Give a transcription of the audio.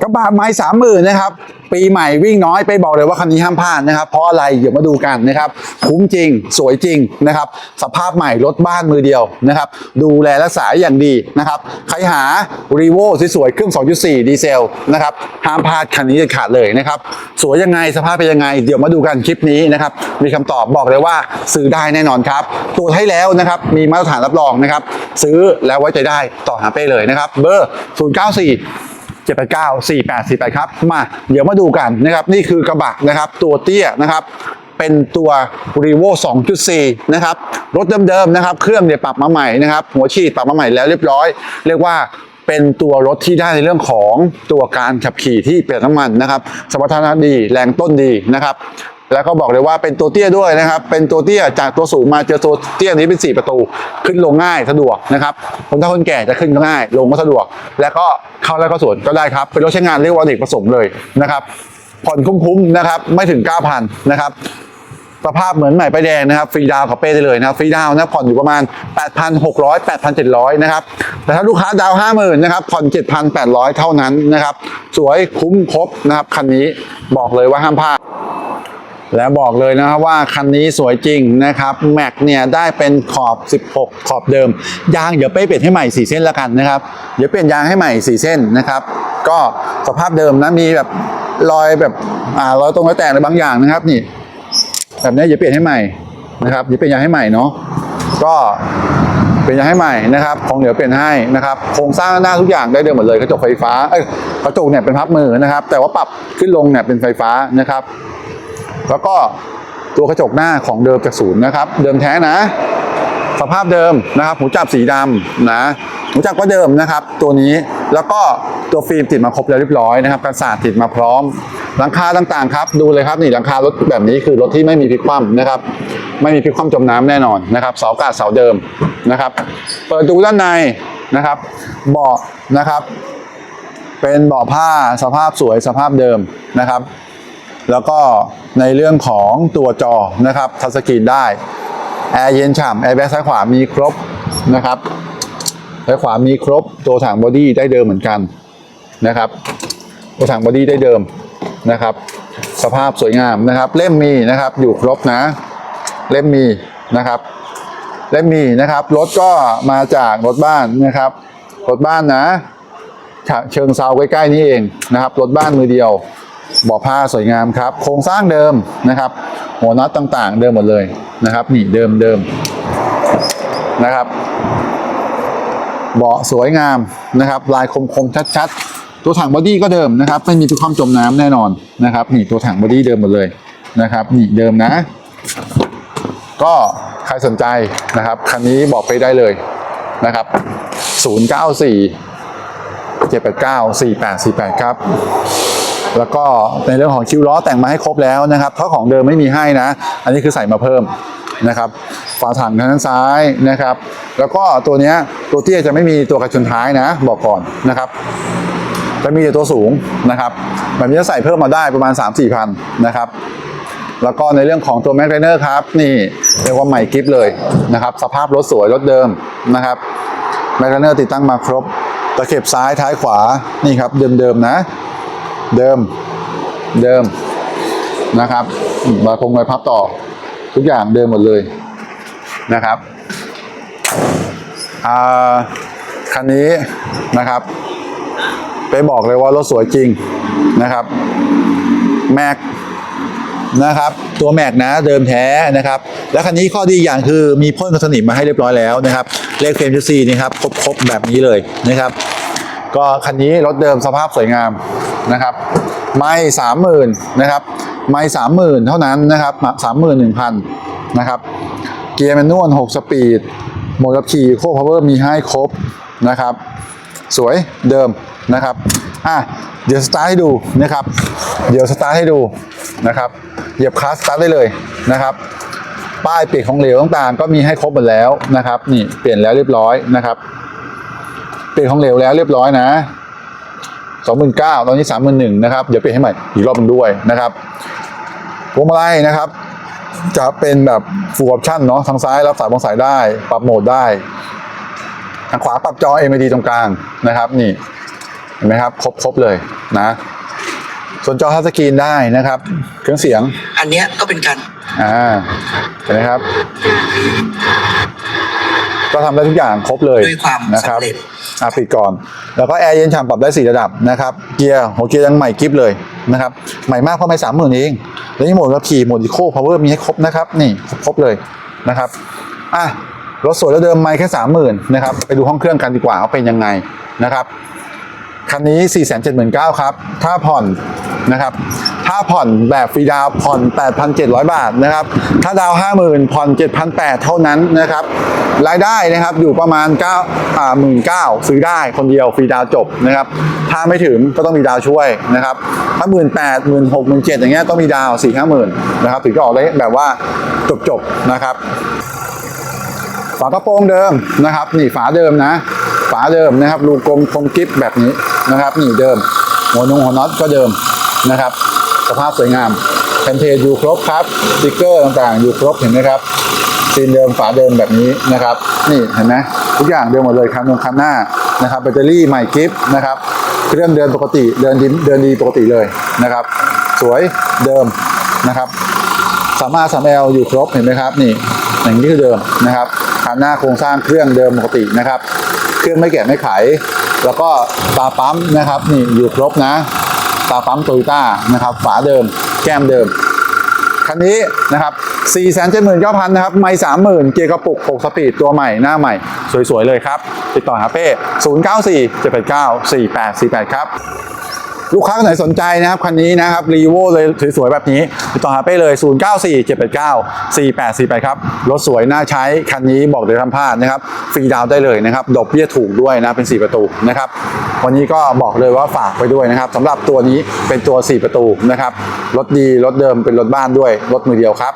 กระบะไม้สามหมื่นนะครับ ปีใหม่วิ่งน้อยไปบอกเลยว่าคันนี้ห้ามพลาดนะครับ เพราะอะไรเดี๋ยวมาดูกันนะครับ คุ้มจริง สวยจริงนะครับ สภาพใหม่รถบ้านมือเดียวนะครับ ดูแลรักษาอย่างดีนะครับ ใครหารีโวสวยๆเครื่อง 2.4 ดีเซลนะครับ ห้ามพลาดคันนี้เด็ดขาดเลยนะครับ สวยยังไงสภาพเป็นยังไง เดี๋ยวมาดูกันคลิปนี้นะครับ มีคำตอบบอกเลยว่าซื้อได้แน่นอนครับตรวให้แล้วนะครับ มีมาตรฐานรับรองนะครับ ซื้อแล้วไว้ใจได้ต่อหาเป้เลยนะครับ เบอร์ 094 7 8 9 4 8 4 8ครับมาเดี๋ยวมาดูกันนะครับนี่คือกระบะนะครับตัวเตี้ยนะครับเป็นตัว r e v o 2.4 นะครับ รถเดิมๆนะครับ เครื่องเนี่ยปรับมาใหม่นะครับ หัวฉีดปรับมาใหม่แล้วเรียบร้อย เรียกว่าเป็นตัวรถที่ได้ในเรื่องของตัวการขับขี่ที่เปลี่ยนน้ำมันนะครับ สมรรถนะดีแรงต้นดีนะครับ แล้วก็บอกเลยว่าเป็นตัวเตี้ยด้วยนะครับ เป็นตัวเตี้ยจากตัวสูงมาเจอตัวเตี้ยนี้เป็น 4 ประตู ขึ้นลงง่ายสะดวกนะครับคนเฒ่าคนแก่จะขึ้นก็ง่าย ลงก็สะดวก แล้วก็เข้าแล้วก็สวนก็ได้ครับเป็นรถใช้งานเรียกว่าอเนกประสงค์เลยนะครับผ่อนคุ้มๆนะครับไม่ถึง 9,000นะครับสภาพเหมือนใหม่ป้ายแดงนะครับฟรีดาวน์กับเป้ได้เลยนะครับฟรีดาวนะผ่อนอยู่ประมาณ 8,600 8,700 นะครับ แต่ถ้าลูกค้าดาว 50,000นะครับผ่อน 7,800 เท่านั้นนะครับ สวยคุ้มครบนะครับ คันนี้บอกเลยว่าห้ามพลาด และบอกเลยนะครับว่าคันนี้สวยจริงนะครับแม็กเนี่ยได้เป็นขอบ 16 ขอบเดิม ยางเดี๋ยวเป้เปลี่ยนให้ใหม่4เส้นแล้วกันนะครับเดี๋ยวเปลี่ยนยางให้ใหม่4เส้นนะครับ ก็สภาพเดิมนะมีแบบรอยแบบอ่ารอยตรงรอยแตกในบางอย่างนะครับนี่ แบบนี้อย่าเปลี่ยนให้ใหม่นะครับอย่าเปลี่ยนยางให้ใหม่เนาะก็เปลี่ยนยางให้ใหม่นะครับ ของเหลือเปลี่ยนให้นะครับ โครงสร้างหน้าทุกอย่างได้เดิมหมดเลยกระจกไฟฟ้าเอ้ยกระจกเนี่ยเป็นพับมือนะครับ แต่ว่าปรับขึ้นลงเนี่ยเป็นไฟฟ้านะครับ แล้วก็ตัวกระจกหน้าของเดิมจากศูนย์นะครับ เดิมแท้นะ สภาพเดิมนะครับหูจับสีดำนะหูจับก็เดิมนะครับ ตัวนี้แล้วก็ตัวฟิล์มติดมาครบแล้วเรียบร้อยนะครับกันศาสตร์ติดมาพร้อม หลังคาต่างๆครับ ดูเลยครับนี่หลังคารถแบบนี้คือรถที่ไม่มีพลิกคว่ำนะครับ ไม่มีพลิกคว่ำจมน้ำแน่นอนนะครับเสากาศเสาเดิมนะครับ เปิดดูด้านในนะครับเบาะนะครับ เป็นเบาะผ้าสภาพสวยสภาพเดิมนะครับ แล้วก็ในเรื่องของตัวจอนะครับทัชสกรีนได้แอร์เย็นฉ่ำแอร์แบ็กซ้ายขวามีครบนะครับซ้ายขวามีครบตัวถังบอดี้ได้เดิมเหมือนกันนะครับ ตัวถังบอดี้ได้เดิมนะครับ สภาพสวยงามนะครับ เล่มมีนะครับอยู่ครบนะ เล่มมีนะครับ เล่มมีนะครับรถก็มาจากรถบ้านนะครับรถบ้านนะเชิงเซาใกล้ๆนี่เองนะครับรถบ้านมือเดียว บาะผ้าสวยงามครับ โครงสร้างเดิมนะครับ หัวน็อตต่างๆ เดิมหมดเลยนะครับ นี่เดิมเดิมนะครับเบาะสวยงามนะครับ ลายคมๆชัดๆ ตัวถังบอดี้ก็เดิมนะครับ ไม่มีทุกความจมน้ำแน่นอนนะครับ นี่ตัวถังบอดี้เดิมหมดเลยนะครับ นี่เดิมนะ ก็ใครสนใจนะครับ คันนี้บอกไปได้เลยนะครับ 094 789 4848 ครับ แล้วก็ในเรื่องของคิวล้อแต่งมาให้ครบแล้วนะครับเพราะของเดิมไม่มีให้นะ อันนี้คือใส่มาเพิ่มนะครับฝาถังทางด้านซ้ายนะครับ แล้วก็ตัวนี้ตัวเตี้ยจะไม่มีตัวกระชุนท้ายนะ บอกก่อนนะครับจะมีแต่ตัวสูงนะครับแบบนี้จะใส่เพิ่มมาได้ประมาณ 3 4พันนะครับแล้วก็ในเรื่องของตัวแม็กไ i เนอร์ครับนี่เรียกว่าใหม่กิฟเลยนะครับสภาพรถสวยรถเดิมนะครับแม็กไ i เนอร์ติดตั้งมาครบตะเข็บซ้ายท้ายขวานี่ครับเดิมๆนะ เดิม เดิมนะครับบาคงใบพับต่อ ทุกอย่างเดิมหมดเลยนะครับอ่าคันนี้นะครับ ไปบอกเลยว่ารถสวยจริงนะครับแม็กนะครับ ตัวแม็กนะเดิมแท้นะครับ แล้วคันนี้ข้อดีอย่างคือมีพ่นกันสนิมมาให้เรียบร้อยแล้วนะครับ เลขเฟรมชุดซีนี่ครับครบๆแบบนี้เลยนะครับ ก็คันนี้รถเดิมสภาพสวยงาม นะครับไม่สามหมื่นนะครับไม่สามหมื่นเท่านั้นนะครับสามหมื่นหนึ่งพันนะครับเกียร์แมนนวลหกสปีดโหมดขับขี่โคพาวเวอร์มีให้ครบนะครับ สวยเดิมนะครับอะเดี๋ยวสตาร์ทให้ดูนะครับเดี๋ยวสตาร์ทให้ดูนะครับเหยียบคลัสสตาร์ทได้เลยนะครับป้ายเปลี่ยนของเหลวต่างๆ ก็มีให้ครบหมดแล้วนะครับ นี่เปลี่ยนแล้วเรียบร้อยนะครับ เปลี่ยนของเหลวแล้วเรียบร้อยนะ สองหมื่นเก้าตอนนี้สามหมื่นหนึ่งนะครับเดี๋ยวเปลี่ยนให้ใหม่อีกรอบหนึงด้วยนะครับพวงมาลัยนะครับ จะเป็นแบบฟูลออปชั่นเนาะทางซ้ายรับสายบางสายได้ ปรับโหมดได้ทางขวาปรับจอ MID ตรงกลางนะครับ นี่เห็นไหมครับ ครบครบเลยนะส่วนจอทัชสกรีนได้นะครับ เครื่องเสียง อันเนี้ยก็เป็นการอ่าเห็นไหมครับ ก็ทำได้ทุกอย่างครบเลยด้วยความนะครับสำเร็จ อะปิดก่อน แล้วก็แอร์เย็นฉ่ำปรับได้สี่ระดับนะครับเกียร์หัวเกียร์ยังใหม่กริฟเลยนะครับใหม่มากเพราะไม่สามหมื่นเอง แล้วนี่โหมดขับขี่โหมดอีโคพาวเวอร์มีให้ครบนะครับนี่ครบครบเลยนะครับอะรถสวยแล้วเดิมไม่แค่สามหมื่นนะครับไปดูห้องเครื่องกันดีกว่าว่าเป็นยังไงนะครับ คันนี้ 4 7 9 0 0 0ครับ ถ้าผ่อนนะครับ ถ้าผ่อนแบบฟรีดาวผ่อน 8,700 บาทนะครับ ถ้าดาว 50,000 ผ่อน 7,800 เท่านั้นนะครับ รายได้นะครับอยู่ประมาณ9อ่า19,000ซื้อได้คนเดียวฟรีดาวจบนะครับ ถ้าไม่ถึงก็ต้องมีดาวช่วยนะครับ ถ้า18,000 16,000 17,000อย่างเงี้ยต้องมีดาวน์4 5 0 0 0 0นะครับถึงจะออกได้แบบว่าจบๆนะครับ ฝากระโปรงเดิมนะครับ นี่ฝาเดิมนะ ฝาเดิมนะครับรูกลมคมกิฟแบบนี้นะครับนี่เดิม หัวนงหัวน็อตก็เดิมนะครับ สภาพสวยงามแผ่นเพจอยู่ครบครับสติ๊กเกอร์ต่างๆ อยู่ครบเห็นไหมครับซีนเดิมฝาเดิมแบบนี้นะครับ นี่เห็นไหมทุกอย่างเดิมหมดเลยคันนงคันหน้านะครับแบตเตอรี่ใหม่กิฟนะครับเครื่องเดินปกติเดินดีเดินดีปกติเลยนะครับ สวยเดิมนะครับสามารถสาม L อยู่ครบเห็นไหมครับนี่อย่างนี้คือเดิมนะครับคันหน้าโครงสร้างเครื่องเดิมปกตินะครับ เครื่องไม่แก่ไม่ไข แล้วก็ตาปั๊มนะครับนี่อยู่ครบนะ ตาปั๊มโตโยต้านะครับฝาเดิม แก้มเดิม คันนี้นะครับ4 7 9 0 0 0 นะครับไม่30,000 เกียร์กระปุก 6 สปีดตัวใหม่หน้าใหม่ สวย ๆ เลยครับ ติดต่อหาเป้094 789 4848 ครับ ลูกค้าคนไหนสนใจนะครับ คันนี้นะครับรีโวเลยสวยๆแบบนี้ติดต่อหาเป้เลย 094 789 4848 ครับ รถสวยน่าใช้ คันนี้บอกเลยทำพลาดนะครับ ฟรีดาวน์ได้เลยนะครับ ดอกเบี้ยถูกด้วยนะ เป็น 4 ประตูนะครับ วันนี้ก็บอกเลยว่าฝากไปด้วยนะครับสำหรับตัวนี้เป็นตัว 4 ประตูนะครับ รถดี รถเดิมเป็นรถบ้านด้วย รถมือเดียวครับ